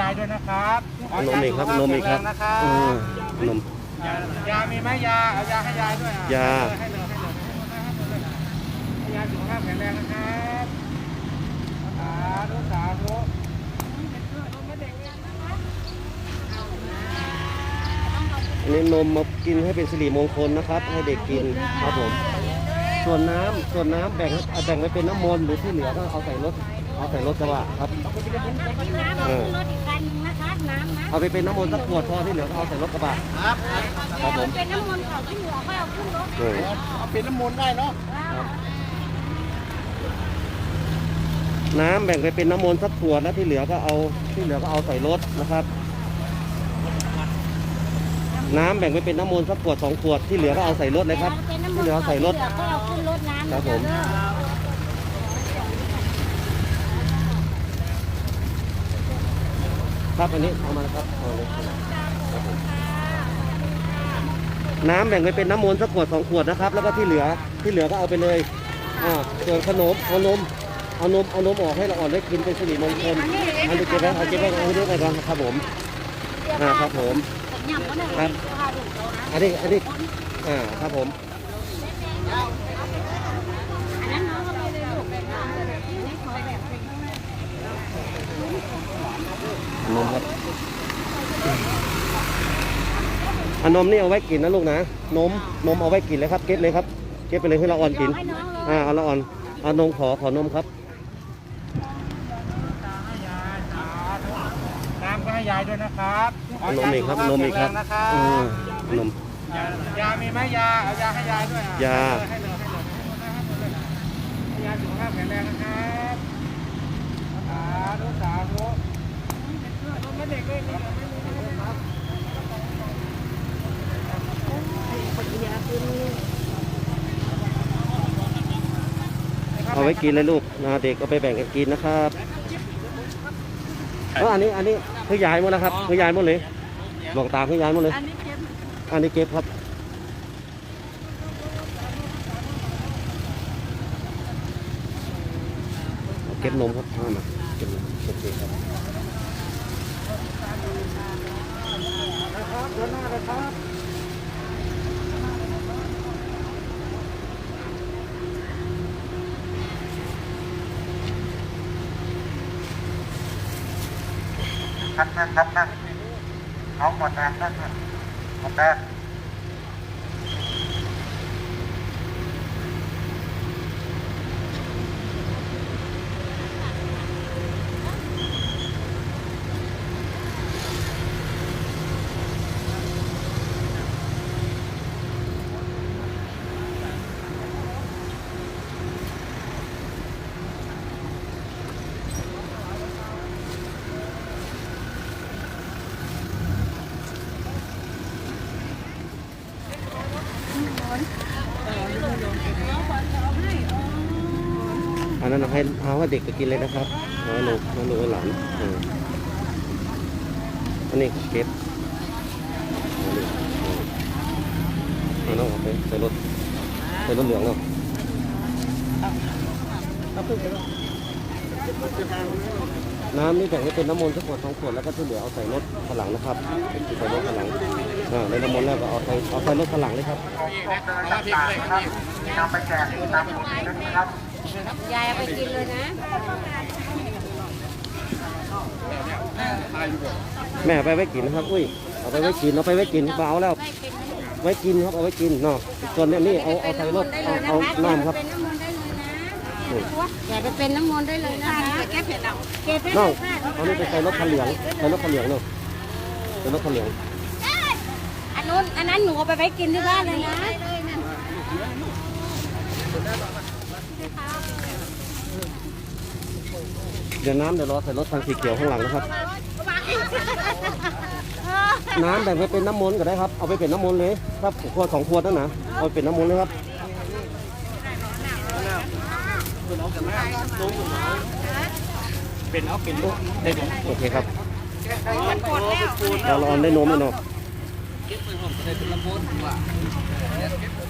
ยายด้วยนะครับเอานมอีกครับนมอีกครับแข็งแงนะครับอืมนมยามีไหมยาเอายาให้ยายด้วยอะยาให้เลยให้เลยให้เลยให้ยาสุขภาพแข็งแรงนะครับสาธุสาธุอันนี้นมมากินให้เป็นสิริมงคลนะครับ ให้เด็กกินครับผม ส่วนน้ำส่วนน้ำแบ่งเอาแบ่งไว้เป็นน้ำมนต์หรือที่เหลือก็เอาใส่รถ เอาใส่รถกระบะครับ น้ำเอาขึ้นรถอีกคันหนึงนะคะ น้ำนะเอาไปเป็นน้ำมนต์สักขวดพอที่เหลือก็เอาใส่รถกระบะ ครับผม เป็นน้ำมนต์เก่าที่เหลือก็เอาขึ้นรถเออเอาเป็นน้ำมนต์ได้เนาะน้ำแบ่งไปเป็นน้ำมนต์สักขวดแล้วที่เหลือก็เอาที่เหลือก็เอาใส่รถนะครับ น้ำแบ่งไปเป็นน้ำมนต์สักขวดสองขวดที่เหลือก็เอาใส่รถเลยครับ เป็นน้ำมที่นเหลืต์อเก่าใส่ที่รเหถลือก็เอาขึ้นรถน้ำครับผม ครับอันนี้เอามาแล้วครับเอาเลยครับผมน้ำแบ่งไปเป็นน้ำมนต์สักขวดสองขวดนะครับ แล้วก็ที่เหลือที่เหลือก็เอาไปเลยอ่าส่วนขนมเอานมเอานมเอานมออกให้เราอ่อนได้กินเป็นสิริมงคลอันนี้เก็บไว้เอาเก็บไว้เอาเก็บไว้ก่อนครับผมอ่าครับผมครับอันนี้อันนี้อ่าครับผม อันนั้นน้องก็ไปเลยลูกอันนี้ขอแบบเป็น นมครับ อันนมนี่เอาไว้กินนะลูกนะนมนมเอาไว้กินเลยครับ เก็บเลยครับ เก็บไปเลยให้เราอ่อนกินให้น้องเลยอ่าเอาละอ่อนเอานมขอขอนมครับน้ำก็ให้ยายด้วยนะครับเอานมอีกครับเายาสุขภาพนมอีกครับแข็งแงนะครับอืมนมยามีไหมยาเอายาให้ยายด้วยอะยาให้เลยให้เลยให้เลยให้ยาสุขภาพแข็งแรงนะครับสาธุสาธุไม่เด็กเลยนี่ไม่มีนะครับ เอาไว้กินเลยลูกนะเด็กเอาไปแบ่งกันกินนะครับเอออันนี้อันนี้คือยายหมดนะครับคือยายหมดเลยบอกตามคือยายหมดเลย อันนี้เก็บอันนี้เก็บครับเอาเก็บนมครับเอามาเก็บนมโอเคครับนะครับเดินหน้าเลยครับ นั่งนั่งนั่งนั่งเอาหมดแรงนั่นน่ะหมดแรง อันนั้นเอาให้เอาให้เด็กไปกินเลยนะครับเอาให้ลูกให้ลูกให้หลานอันนี้เก็บเอาน้องเอาไปใส่รถใส่รถเหลืองเนาะน้ำนี่แบ่งให้เป็นน้ำมนต์สักขวดสองขวดแล้วก็ที่เหลือเอาใส่รถข้างหลังนะครับใส่รถข้างหลัง อ่าในน้ำมนต์แล้วก็เอาใส่เอาใส่รถข้างหลังเลยครับนำไปแจกตามนะครับยายเอาไปกินเลยนะ แม่เอาไปไว้กินนะครับ อุ้ย เอาไปไว้กิน เอาไปไว้กินเปล่าแล้ว ไว้กินครับ เอาไว้กินเนาะส่วนเนี้นี่เอาเอาใส่รถเอาเอาน้ำครับเป็นน้ำมนต์ได้เลยนะอย่าไปเป็นน้ำมนต์ได้เลยนะคะแก้เผ็ดเอาเก็บให้น้องค่ะเอานี่ไปใส่รถคันเหลืองใส่รถคันเหลืองเนาะใส่รถคันเหลืองอั นนู้นอันนั้นหนูเอาไปไว้กินที่บ้านเลยนะเดี๋ยวน้ำเดี๋ยวรอใส่รถคันสีเขียวข้างหลังนะครับ น้ำแบ่งไปเป็นน้ำมนต์ก็ได้ครับ เอาไปเป็นน้ำมนต์เลยครับขวดสองขวดนั่นนะเอาไปเป็นน้ำมนต์เลยครับเป็นเอาเป็นได้ผมโอเคครับเรารอนได้นมเลยเนาะ เก็บได้เป็นลำโพงว่า